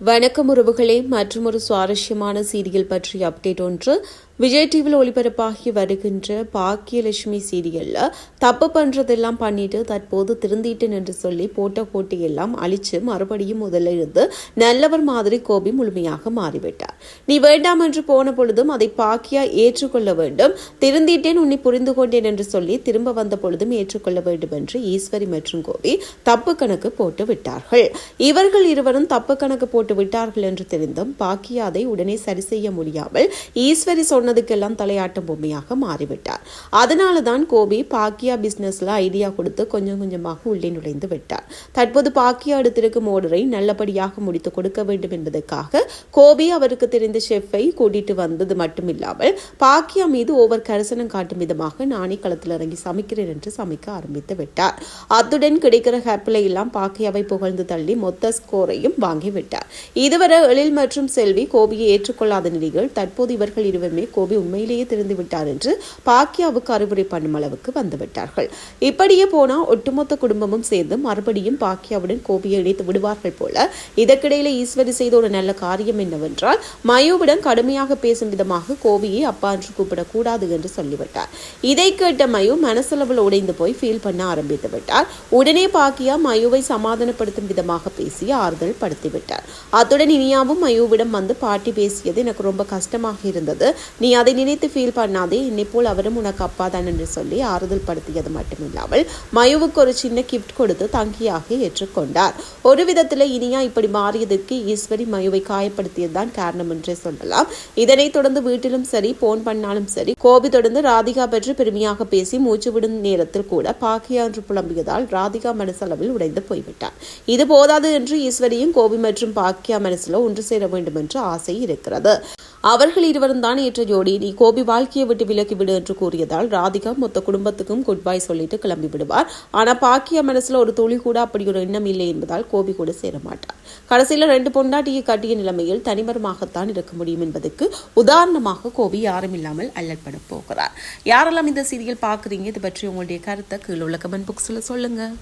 வணக்கம் உறவுகளே மற்றும் ஒரு சுவாரஸ்யமான சீரியல் பற்றிய அப்டேட் ஒன்று விஜய் டிவியில் ஒளிபரப்பாகி வருகின்ற பாக்கியலட்சுமி சீரியலில் தப்பு பண்றதெல்லாம் பண்ணிட்டு தற்போது திருந்திட்டு என்று சொல்லி போட்ட போட்டியெல்லாம் அழிச்சு மறுபடியும் முதல்ல இருந்து நல்லவர் மாதிரி கோபி முழுமையாக மாறிவிட்டார். நீ வேண்டாம் என்று போன பொழுதும் அதை பாக்கியா ஏற்றுக்கொள்ள வேண்டும். திருந்திட்டேன் உன்னை புரிந்து கொண்டேன் என்று சொல்லி திரும்ப வந்த பொழுதும் ஏற்றுக்கொள்ள வேண்டும் என்று ஈஸ்வரி மற்றும் கோபி தப்பு கணக்கு போட்டு விட்டார்கள். இவர்கள் இருவரும் தப்பு கணக்கு போட்டு விட்டார்கள் என்று தெரிந்தும் பாக்கியா அதை உடனே சரி செய்ய முடியாமல் ஈஸ்வரி சொன்ன சொன்னதுக்கெல்லாம் தலையாட்டும் பொம்மையாக மாறிவிட்டார். அதனால தான் கோபி பாக்கியா பிசினஸ்ல ஐடியா கொடுத்து கொஞ்சம் கொஞ்சமாக உள்ளே நுழைந்து விட்டார். தற்போது பாக்கியா எடுத்திருக்கும் ஓர்டரை நல்லபடியாக முடித்து கொடுக்க வேண்டும் என்பதற்காக கோபி அவருக்கு தெரிந்த ஷெஃப்பை கூட்டிட்டு வந்தது மட்டுமில்லாமல் பாக்கியா மீது ஓவர் கரிசனம் காட்டும் விதமாக நானே களத்தில் இறங்கி சமைக்கிறேன் என்று சமைக்க ஆரம்பித்து விட்டார். அத்துடன் கிடைக்கிற ஹேப்பிலை எல்லாம் பாக்கியாவை புகழ்ந்து தள்ளி மொத்த ஸ்கோரையும் வாங்கிவிட்டார் இதுவரை எழில் மற்றும் செல்வி கோபியை ஏற்றுக்கொள்ளாத நிலையில் தற்போது இவர்கள் இருவருமே கோபி உண்மையிலேயே தெரிந்து விட்டார் என்று பாக்கியாவுக்கு அறிவுரை பண்ணும் அளவுக்கு வந்துவிட்டார்கள். இப்படியே போனால் ஒட்டுமொத்த குடும்பமும் சேர்ந்து மறுபடியும் பாக்கியாவுடன் கோபியை இணைத்து விடுவார்கள் போல. இதற்கிடையில ஈஸ்வரி செய்த ஒரு நல்ல காரியம் என்னவென்றால் மயுவுடன் கடுமையாக பேசும் விதமாக கோபியை அப்பா என்று கூப்பிடக்கூடாது என்று சொல்லிவிட்டார். இதை கேட்ட மயு மனசளவில் உடைந்து போய் ஃபீல் பண்ண ஆரம்பித்து விட்டார். உடனே பாக்கியா மயுவை சமாதானப்படுத்தும் விதமாக பேசி ஆறுதல் படுத்திவிட்டார் அத்துடன் இனியாவும் மயுவிடம் வந்து பாட்டி பேசியது எனக்கு ரொம்ப கஷ்டமாக இருந்தது. நீ நீ அதை நினைத்து ஃபீல் பண்ணாதே. என்னை போல் அவரும் உனக்கு அப்பா தான் என்று சொல்லி ஆறுதல் படுத்தியது மட்டுமில்லாமல் மயுவுக்கு ஒரு சின்ன கிஃப்ட் கொடுத்து தங்கியாக ஏற்றுக்கொண்டார். ஒரு விதத்தில் இனியா இப்படி மாறியதற்கு ஈஸ்வரி மயுவை காயப்படுத்தியதுதான் காரணம் என்றே சொல்லலாம். இதனைத் தொடர்ந்து வீட்டிலும் சரி போன் பண்ணாலும் சரி கோபி தொடர்ந்து ராதிகா பற்றி பெருமையாக பேசி மூச்சு விடும் நேரத்தில் கூட பாக்கியா என்று புலம்பியதால் ராதிகா மனசளவில் உடைந்து போய்விட்டார். இது போதாது என்று ஈஸ்வரியும் கோபி மற்றும் பாக்கியா மனசில் ஒன்று சேர வேண்டும் என்று ஆசை இருக்கிறது. அவர்கள் இருவரும் தான் ஏற்ற ஜோடி. நீ கோபி வாழ்க்கையை விட்டு விலக்கி விடு என்று கூறியதால் ராதிகா மொத்த குடும்பத்துக்கும் குட் பை சொல்லிட்டு கிளம்பி விடுவார். ஆனா பாக்கிய மனசுல ஒரு துளி கூட அப்படி ஒரு எண்ணம் இல்லை என்பதால் கோபி கூட சேர மாட்டார். கடைசியில் ரெண்டு பொண்டாட்டியை கட்டிய நிலைமையில் தனிமரமாகத்தான் இருக்க முடியும் என்பதற்கு உதாரணமாக கோபி யாரும் இல்லாமல் அல்லற்பட போகிறார். யாரெல்லாம் இந்த சீரியல் பார்க்குறீங்க? இது பற்றி உங்களுடைய கருத்தை கீழே உள்ள கமெண்ட் புக்ஸில் சொல்லுங்கள்